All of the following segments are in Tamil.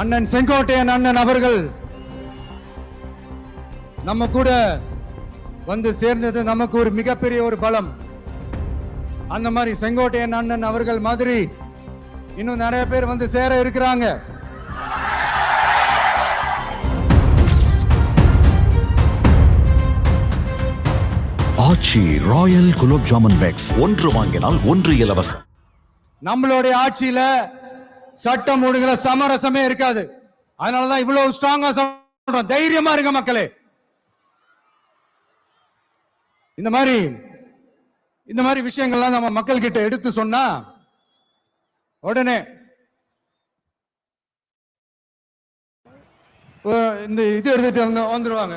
அண்ணன் செங்கோட்டையன் அண்ணன் அவர்கள் நம்ம கூட வந்து சேர்ந்தது நமக்கு ஒரு மிகப்பெரிய ஒரு பலம். அந்த மாதிரி செங்கோட்டையன் அண்ணன் அவர்கள் மாதிரி இன்னும் நிறைய பேர் வந்து சேர இருக்கிறாங்க. ஆச்சி ராயல் குலோப் ஜாமுன் பேக்ஸ் ஒன்று வாங்கினால் ஒன்று இலவசம். நம்மளுடைய ஆட்சியில சட்டம் ஒழுங்குல சமரசமே இருக்காது. அதனாலதான் இவ்வளவு ஸ்ட்ராங்கா சொல்றோம். தைரியமா இருங்க மக்களே. இந்த மாதிரி இந்த மாதிரி விஷயங்கள்லாம் நம்ம மக்கள் கிட்ட எடுத்து சொன்னா உடனே இந்த இது எடுத்துட்டு வந்து வந்துருவாங்க.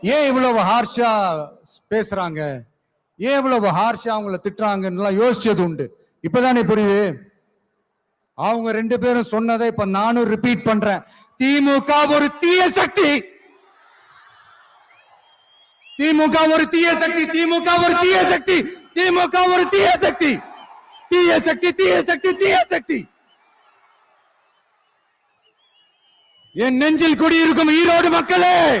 ஏன் இவ்வளவு ஹார்ஷா பேசுறாங்க? ஏன் இவ்வளவு ஹார்ஷா அவங்கள திட்டுறாங்கன்னு யோசிச்சது உண்டு. இப்பதானே புரியுது? அவங்க ரெண்டு பேரும் சொன்னதை இப்ப நானும் ரிப்பீட் பண்றேன். திமுக ஒரு தீய சக்தி. திமுக ஒரு தீய சக்தி திமுக ஒரு தீய சக்தி திமுக ஒரு தீய சக்தி. தீய சக்தி தீய சக்தி தீய சக்தி. என் நெஞ்சில் குடியிருக்கும் ஈரோடு மக்களே!